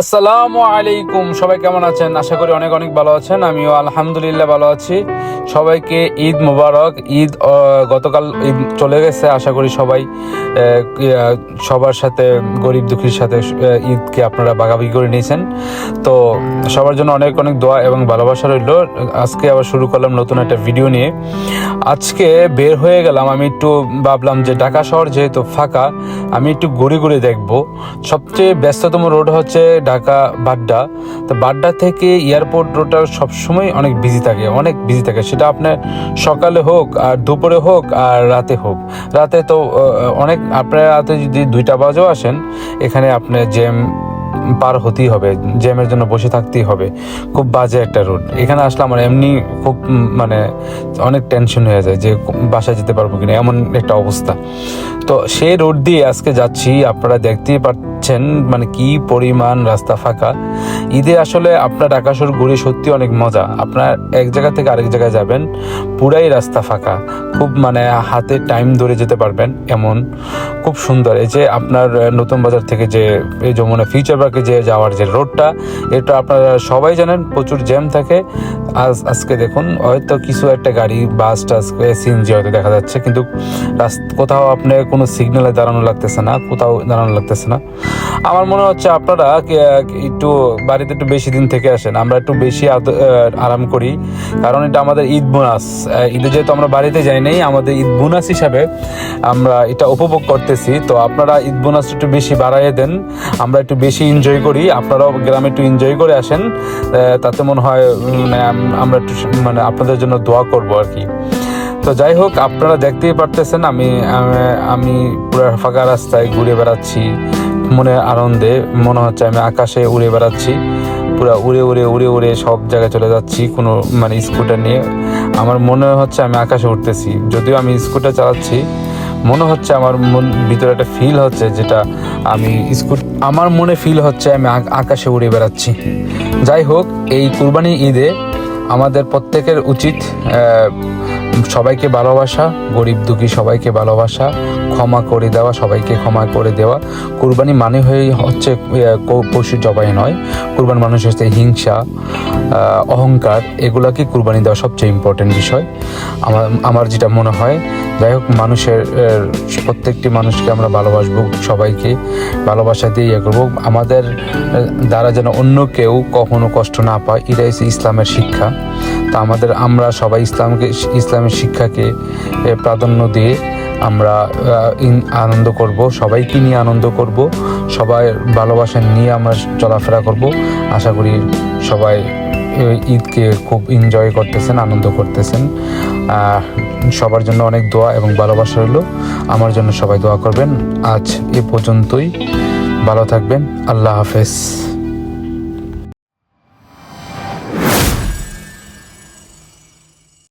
আসসালামু আলাইকুম। সবাই কেমন আছেন? আশা করি অনেক অনেক ভালো আছেন। আমিও আলহামদুলিল্লাহ ভালো আছি। সবাইকে ঈদ মোবারক। ঈদ গতকাল ঈদ চলে গেছে। আশা করি সবাই সবার সাথে, গরিব দুঃখীর সাথে ঈদকে আপনারা বাগাবাগি করে নিয়েছেন। তো সবার জন্য অনেক অনেক দোয়া এবং ভালোবাসা রইল। আজকে আবার শুরু করলাম নতুন একটা ভিডিও নিয়ে। আজকে বের হয়ে গেলাম। আমি একটু ভাবলাম যে ঢাকা শহর যেহেতু ফাঁকা, আমি একটু ঘুরে ঘুরে দেখব। সবচেয়ে ব্যস্ততম রোড হচ্ছে ঢাকা বাড্ডা। তো বাড্ডা থেকে এয়ারপোর্ট রোডটা সবসময় অনেক বিজি থাকে, অনেক বিজি থাকে। সেটা আপনার সকালে হোক আর দুপুরে হোক আর রাতে হোক। রাতে তো অনেক, আপনার রাতে যদি দুইটা বাজেও আসেন, এখানে আপনার জ্যাম পার হতেই হবে, জ্যামের জন্য বসে থাকতেই হবে। খুব বাজে একটা রোড এখানে আসলে আমার এমনি খুব মানে অনেক টেনশন হয়ে যায় যে বাসায় যেতে পারব কিনা, এমন একটা অবস্থা। তো সেই রোড দিয়ে আজকে যাচ্ছি, আপনারা দেখতেই পাচ্ছেন মানে কি পরিমাণ রাস্তা ফাঁকা। ঈদে আসলে আপনার ঢাকা ঘুরে সত্যি অনেক মজা। আপনার এক জায়গা থেকে আরেক জায়গায় যাবেন, পুরাই রাস্তা ফাঁকা। খুব মানে হাতে টাইম ধরে যেতে পারবেন, এমন। খুব সুন্দর। এই যে আপনার নতুন বাজার থেকে যে, এই যমুনা ফিউচার পার্কে যে যাওয়ার যে রোডটা, এটা আপনারা সবাই জানেন, প্রচুর জ্যাম থাকে। আজ, আজকে দেখুন, হয়তো কিছু একটা গাড়ি বাস টাস সিএনজি হয়তো দেখা যাচ্ছে, কিন্তু কোথাও আপনার কোনো সিগন্যালে দাঁড়ানো লাগতেছে না, কোথাও দাঁড়ানো লাগতেছে না। আমার মনে হচ্ছে আপনারা একটু বাড়িতে একটু বেশি দিন থেকে আসেন, আমরা একটু বেশি আরাম করি। কারণ এটা আমাদের ঈদ বোনাস। ঈদে যেহেতু আমরা বাড়িতে যাই নাই, আমাদের ঈদ বোনাস হিসাবে আমরা এটা উপভোগ করতেছি। তো আপনারা ঈদ বোনাস একটু বেশি বাড়াইয়ে দেন, আমরা একটু বেশি এনজয় করি। আপনারাও গ্রামে একটু এনজয় করে আসেন। তাতে মনে হয় মানে আমরা একটু মানে আপনাদের জন্য দোয়া করব আর কি। তো যাই হোক, আপনারা দেখতেই পারতেছেন আমি, আমি- পুরো ফাঁকা রাস্তায় ঘুরে বেড়াচ্ছি মনে আনন্দে। মনে হচ্ছে আমি আকাশে উড়ে বেড়াচ্ছি। পুরো উড়ে উড়ে উড়ে উড়ে সব জায়গায় চলে যাচ্ছি কোনো মানে স্কুটার নিয়ে। আমার মনে হচ্ছে আমি আকাশে উঠতেছি। যদিও আমি স্কুটার চালাচ্ছি মনে হচ্ছে আমার মন ভিতরে একটা ফিল হচ্ছে যেটা আমি স্কুট আমার মনে ফিল হচ্ছে আমি আকাশে উড়ে বেড়াচ্ছি। যাই হোক, এই কুরবানি ঈদে আমাদের প্রত্যেকের উচিত সবাইকে ভালোবাসা, গরিব দুঃখী সবাইকে ভালোবাসা, ক্ষমা করে দেওয়া, সবাইকে ক্ষমা করে দেওয়া। কুরবানি মানে হয়ে হচ্ছে পশু জবাই নয়, কুরবান মানুষ হচ্ছে হিংসা অহংকার, এগুলাকে কুরবানি দেওয়া সবচেয়ে ইম্পর্টেন্ট বিষয়। আমার আমার যেটা মনে হয় যাই হোক, মানুষের প্রত্যেকটি মানুষকে আমরা ভালোবাসবো, সবাইকে ভালোবাসা দিয়ে ইয়ে করব। আমাদের দ্বারা যেন অন্য কেউ কখনো কষ্ট না পায়, এটাই ইসলামের শিক্ষা। তা আমাদের, আমরা সবাই ইসলামকে, ইসলামের শিক্ষাকে প্রাধান্য দিয়ে আমরা আনন্দ করব, সবাইকে নিয়ে আনন্দ করব, সবাই ভালোবাসা নিয়ে আমরা চলাফেরা করব। আশা করি সবাই ঈদকে খুব এনজয় করতেছেন, আনন্দ করতেছেন। সবার জন্য অনেক দোয়া এবং ভালোবাসা রইল। আমার জন্য সবাই দোয়া করবেন। আজ এ পর্যন্তই। ভালো থাকবেন। আল্লাহ হাফেজ।